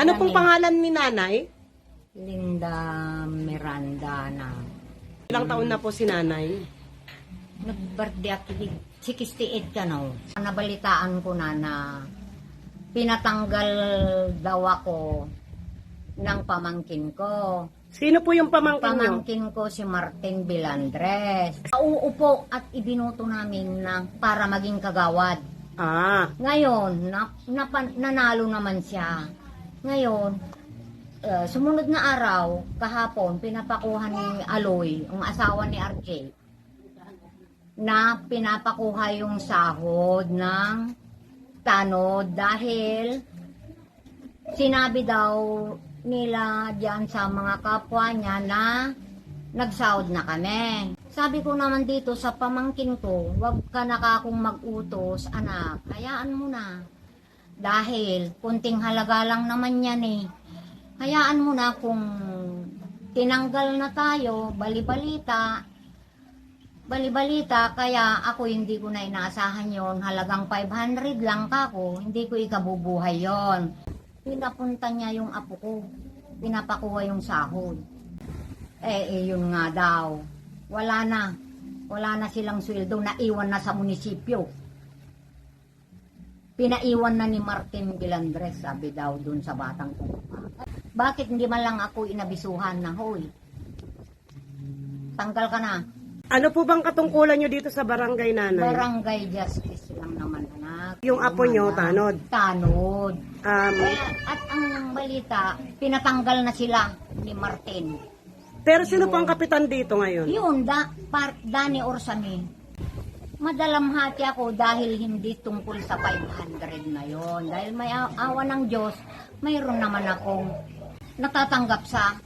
Ano pong pangalan ni nanay? Linda Miranda na Ilang taon na po si nanay? nag-birthday ako, 68 ka no. Nabalitaan ko na na pinatanggal daw ako ng pamangkin ko. Sino po yung pamangkin niyo? Pamangkin ko si Martin Bilandres. Uupo at ibinuto namin na para maging kagawad. Ah, Ngayon, na, napa- nanalo naman siya. Ngayon, eh, sumunod na araw, kahapon, pinapakuha ni Aloy, ang asawa ni RJ, na pinapakuha yung sahod ng tanod dahil sinabi daw nila diyan sa mga kapwa niya na nagsahod na kami. Sabi ko naman dito sa pamangkin ko, wag ka na akong mag-utos, anak. Hayaan mo na. Dahil kunting halaga lang naman yan eh. Hayaan mo na kung tinanggal na tayo, balibalita, balibalita, kaya ako hindi ko na inaasahan yon halagang 500 lang kako, hindi ko ikabubuhay yon Pinapunta niya yung apo ko, pinapakuha yung sahod. Eh, eh, yun nga daw. Wala na. Wala na silang sweldo. Naiwan na sa munisipyo. Pinaiwan na ni Martin Bilandres, sabi daw dun sa batang ko. Bakit hindi man lang ako inabisuhan na, hoy? Tanggal ka na. ano po bang katungkulan niyo dito sa barangay nanay? Barangay justice lang naman, anak. Yung apo Wala. tanod. Tanod. Um, Eh, at ang balita, pinatanggal na sila ni Martin. pero sino po ang kapitan dito ngayon? Yun, da, par, Dani Orsami. Madalamhati ako dahil hindi tungkol sa 500 na yon. Dahil may awa ng Diyos, mayroon naman akong natatanggap sa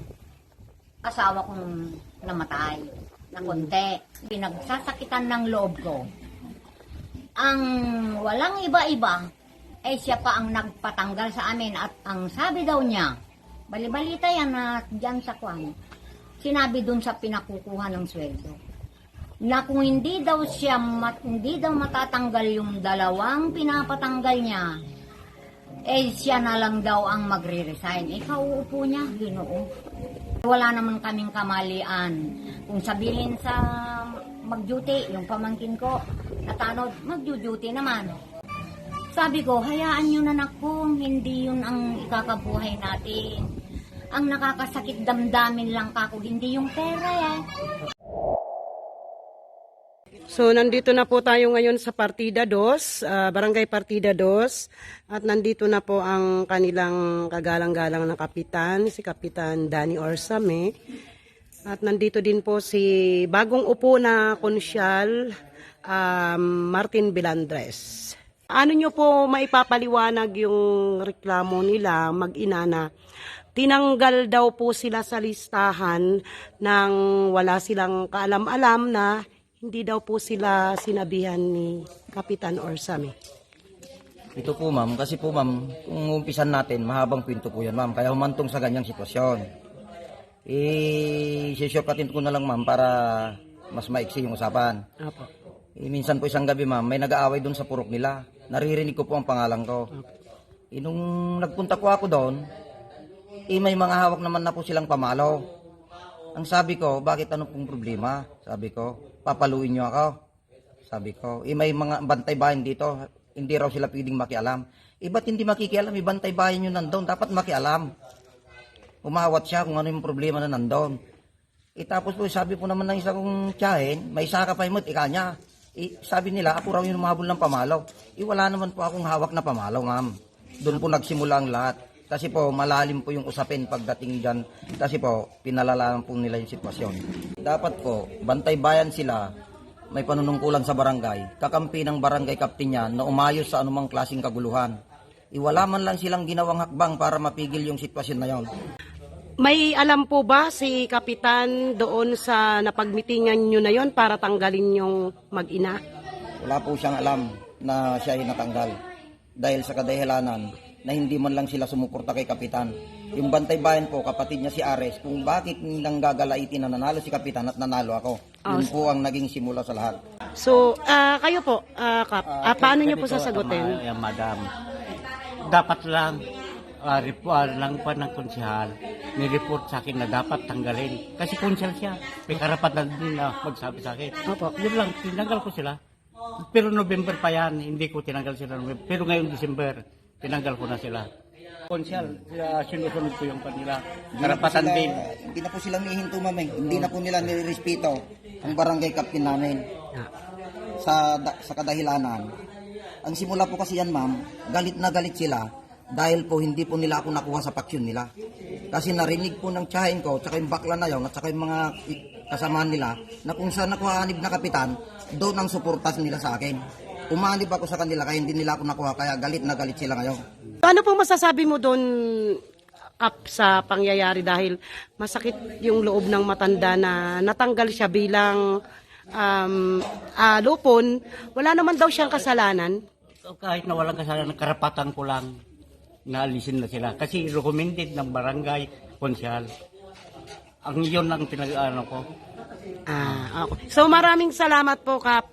asawa kong namatay na konti. Pinagsasakitan ng loob ko. Ang walang iba-iba, ay siya pa ang nagpatanggal sa amin at ang sabi daw niya, balibalita yan na dyan sa kwan, sinabi dun sa pinakukuha ng sweldo na kung hindi daw siya mat, hindi daw matatanggal yung dalawang pinapatanggal niya eh siya na lang daw ang magre-resign. Ikaw uupo niya, ginoo. Wala naman kaming kamalian. Kung sabihin sa mag-duty, yung pamangkin ko, natanod, mag-duty naman. Sabi ko, hayaan nyo na nako, hindi yun ang ikakabuhay natin. Ang nakakasakit damdamin lang kako, hindi yung pera eh. So, nandito na po tayo ngayon sa Partida 2, ah, Barangay Partida 2. At nandito na po ang kanilang kagalang-galang na kapitan, si Kapitan Danny Orsame. At nandito din po si bagong upo na konsyal, um, Martin Bilandres. Ano nyo po maipapaliwanag yung reklamo nila, mag-ina na tinanggal daw po sila sa listahan nang wala silang kaalam-alam na hindi daw po sila sinabihan ni Kapitan Orsame. Ito po ma'am, kasi po ma'am, kung umpisan natin, mahabang kwento po yan ma'am, kaya humantong sa ganyang sitwasyon. Eh, sishortcutin ko na lang ma'am para mas maiksi yung usapan. Apo. Eh, minsan po isang gabi ma'am, may nag-aaway doon sa purok nila. Naririnig ko po ang pangalan ko. Eh, nung nagpunta ko ako doon, eh, may mga hawak naman na po silang pamalo. Ang sabi ko, bakit ano pong problema? Sabi ko, papaluin nyo ako. Sabi ko, eh, may mga bantay bayan dito, hindi raw sila pwedeng makialam. Eh, ba't hindi makikialam? May bantay bayan nyo nandun, dapat makialam. Umawat siya kung ano yung problema na nandun. Eh, tapos po, sabi po naman ng isa kong tiyahin, may isa ka pa imot, ika niya. Eh, sabi nila, ako raw yung umabol ng pamalaw. Eh, wala naman po akong hawak na pamalaw, ma'am. Doon po nagsimula ang lahat. Kasi po, malalim po yung usapin pagdating dyan. Kasi po, pinalalaman po nila yung sitwasyon. Dapat po, bantay bayan sila, may panunungkulan sa barangay. Kakampi ng barangay kapten niya na umayos sa anumang klaseng kaguluhan. Iwala man lang silang ginawang hakbang para mapigil yung sitwasyon na yon. May alam po ba si Kapitan doon sa napagmitingan nyo na yon para tanggalin yung mag-ina? Wala po siyang alam na siya ay natanggal. Dahil sa kadahilanan na hindi man lang sila sumuporta kay Kapitan. Yung bantay bayan po, kapatid niya si Ares, kung bakit nilang gagalaitin na nanalo si Kapitan at nanalo ako. Yun po ang naging simula sa lahat. So, ah, kayo po, ah, Kap, ah, paano nyo po sasagutin? Tama, yan, madam. Dapat lang uh, report lang pa ng konsihal, ni-report sa akin na dapat tanggalin. Kasi konsyal siya. May karapatan din na magsabi sa akin. Opo. Yun lang, tinanggal ko sila. Pero November pa yan, hindi ko tinanggal sila. November. Pero ngayon December, tinanggal ko na sila. Konsyal, uh, sinusunod ko yung kanila. Karapatan din. Hindi na po sila mihinto, ma'am. eh. Hindi na po nila nirespeto ang barangay captain namin Ah. sa da- sa kadahilanan. Ang simula po kasi yan, ma'am, galit na galit sila dahil po hindi po nila ako nakuha sa paksyon nila. Kasi narinig po ng tsahin ko, tsaka yung bakla na yun, at tsaka yung mga kasamahan nila, na kung saan nakuha anib na kapitan, doon ang suportas nila sa akin. Umanib ako sa kanila kaya hindi nila ako nakuha, kaya galit na galit sila ngayon. Ano po masasabi mo doon up sa pangyayari dahil masakit yung loob ng matanda na natanggal siya bilang um, ah, lupon. Wala naman daw siyang kasalanan. kahit na walang kasalanan, karapatan ko lang na alisin na sila. Kasi recommended ng barangay konsyal. Ang yun lang pinag-ano ko. Ah, okay. So maraming salamat po, Kap.